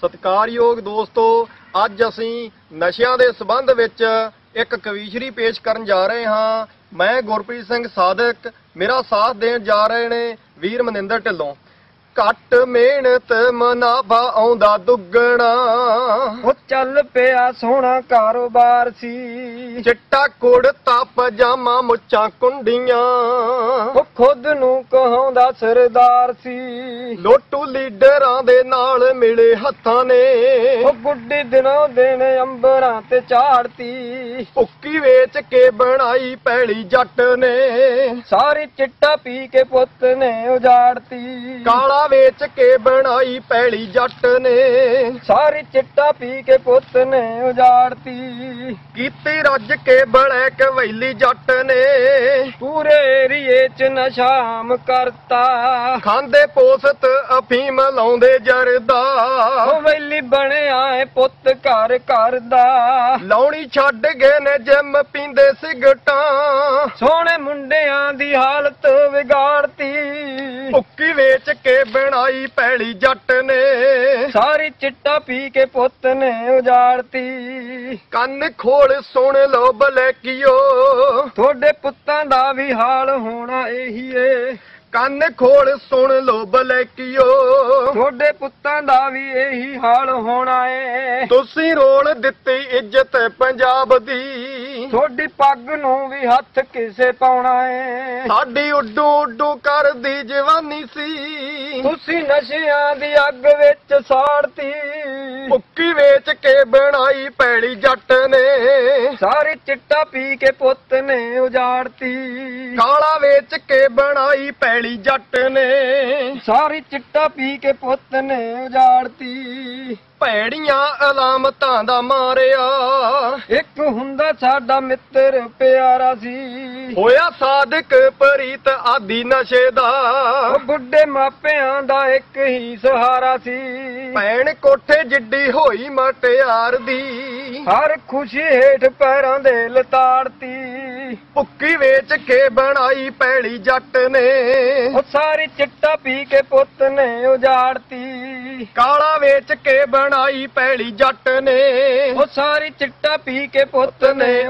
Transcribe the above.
ਸਤਿਕਾਰਯੋਗ ਦੋਸਤੋ, ਅੱਜ ਅਸੀਂ ਨਸ਼ਿਆਂ ਦੇ ਸਬੰਧ ਵਿੱਚ ਇੱਕ ਕਵੀਸ਼ਰੀ ਪੇਸ਼ ਕਰਨ ਜਾ ਰਹੇ ਹਾਂ। ਮੈਂ ਗੁਰਪ੍ਰੀਤ ਸਿੰਘ ਸਾਦਕ, ਮੇਰਾ ਸਾਥ ਦੇਣ ਜਾ ਰਹੇ ਨੇ ਵੀਰ ਮਨਿੰਦਰ ਢਿੱਲੋਂ। ਘੱਟ ਮਿਹਨਤ ਮਨਾਭਾ ਆਉਂਦਾ ਦੁੱਗਣਾ। ਉਹ ਚੱਲ ਪਿਆ ਸੋਹਣਾ ਕਾਰੋਬਾਰ ਸੀ। ਚਿੱਟਾ ਕੁੜਤਾ ਪਜਾਮਾ ਮੁੱਛਾਂ ਕੁੰਡੀਆਂ। ਉਹ ਖੁਦ ਨੂੰ ਕਹਾਉਂਦਾ ਸਰਦਾਰ ਸੀ। ਲੋਟੂ ਲੀਡਰਾਂ ਦੇ ਨਾਲ ਮਿਲੇ ਹੱਥਾਂ ਨੇ। ਉਹ ਗੁੱਡੀ ਦਿਨੋਂ ਦਿਨ ਅੰਬਰਾਂ ਤੇ ਚਾੜਤੀ ਭੁੱਕੀ ਵੇਚ ਕੇ ਬਣਾਈ ਪੈਲੀ ਜੱਟ ਨੇ। ਸਾਰੀ ਚਿੱਟਾ ਪੀ ਕੇ ਪੁੱਤ ਨੇ ਉਜਾੜਤੀ। ਕਾਲਾ ਵੇਚ ਕੇ ਬਣਾਈ ਪੈਲੀ ਜੱਟ ਨੇ। ਸਾਰੀ ਚਿੱਟਾ ਪੀ ਕੇ ਪੁੱਤ ਨੇ ਉਜਾੜਤੀ। ਕੀਤੀ ਰੱਜ ਕੇ ਬਲੈਕ ਵੈਲੀ ਜੱਟ ਨੇ। ਪੂਰੇ ਏਰੀਏ ਚ ਨਸ਼ਾਮ ਕਰਤਾ। ਖਾਂਦੇ ਪੋਸਤ ਅਫੀਮ ਲਾਉਂਦੇ ਜਰਦਾ। ਉਹ ਵੈਲੀ ਬਣਿਆ ਏ ਪੁੱਤ ਘਰ ਘਰ ਦਾ ਲਾਉਣੀ ਛੱਡ ਗਏ ਨੇ ਜਿਮ ਪੀਂਦੇ ਸਿਗਟਾਂ। ਸੋਹਣੇ ਮੁੰਡਿਆਂ ਦੀ ਹਾਲਤ ਵਿਗਾੜਤੀ। ਭੁੱਕੀ ਵੇਚ ਕੇ ਬਣਾਈ ਪੈਲੀ ਜੱਟ ਨੇ। ਸਾਰੀ ਚਿੱਟਾ ਪੀ ਕੇ ਪੁੱਤ ਨੇ ਉਜਾੜਤੀ। ਕੰਨ ਖੋਲ ਸੁਣ ਲੋ ਬਲੈਕੀਓ। ਤੁਹਾਡੇ ਪੁੱਤਾਂ ਦਾ ਵੀ ਹਾਲ ਹੋਣਾ ਇਹੀ ਏ। ਕੰਨ ਖੋਲ ਸੁਣ ਲੋ ਬਲੈਕੀਓ। ਤੁਹਾਡੇ ਪੁੱਤਾਂ ਦਾ ਵੀ ਇਹੀ ਹਾਲ ਹੋਣਾ ਏ। ਤੁਸੀਂ ਰੋਲ ਦਿੱਤੀ ਇੱਜ਼ਤ ਪੰਜਾਬ ਦੀ। ਤੁਹਾਡੀ ਪੱਗ ਨੂੰ ਵੀ ਹੱਥ ਕਿਸੇ ਪਾਉਣਾ ਏ। ਸਾਡੀ ਉੱਡੂ ਉੱਡੂ ਕਰਦੀ ਜਵਾਨੀ ਸੀ। ਤੁਸੀਂ ਨਸ਼ਿਆਂ ਦੀ ਅੱਗ ਵਿੱਚ ਸਾੜਤੀ। ਭੁੱਕੀ ਵੇਚ ਕੇ ਬਣਾਈ ਪੈੜੀ ਜੱਟ ਨੇ। ਸਾਰੇ ਚਿੱਟਾ ਪੀ ਕੇ ਪੁੱਤ ਨੇ ਉਜਾੜਤੀ। ਕਾਲਾ ਵੇਚ ਕੇ ਬਣਾਈ ਪੈੜੀ ਜੱਟ ਨੇ। ਸਾਰੀ ਚਿੱਟਾ ਪੀ ਕੇ ਪੁੱਤ ਨੇ ਉਜਾੜਤੀ। ਭੈੜੀਆਂ ਅਲਾਮਤਾਂ ਦਾ ਮਾਰਿਆ। ਇੱਕ ਹੁੰਦਾ ਸਾਡਾ ਮਿੱਤਰ ਪਿਆਰਾ ਸੀ। ਹੋਇਆ ਸਾਦਕ ਪ੍ਰੀਤ ਆਦੀ ਨਸ਼ੇ ਦਾ। ਉਹ ਬੁੱਢੇ ਮਾਪਿਆਂ ਦਾ ਇੱਕ ਹੀ ਸਹਾਰਾ ਸੀ। ਭੈਣ ਕੋਠੇ ਜਿੱਡੀ ਹੋਈ ਮਟਿਆਰ ਦੀ। ਹਰ ਖੁਸ਼ੀ ਹੇਠ ਪੈਰਾਂ ਦੇ ਲਤਾੜਤੀ। ਭੁੱਕੀ ਵੇਚ ਕੇ ਬਣਾਈ ਪੈੜੀ ਜੱਟ ਨੇ। ਉਹ ਸਾਰੀ ਚਿੱਟਾ ਪੀ ਕੇ ਪੁੱਤ ਨੇ ਉਜਾੜਤੀ। ਕਾਲਾ ਵੇਚ ਕੇ ਬਣਾਈ ਪੈੜੀ ਜੱਟ ਨੇ। ਉਹ ਸਾਰੀ ਚਿੱਟਾ ਪੀ ਕੇ ਪੁੱਤ ਨੇ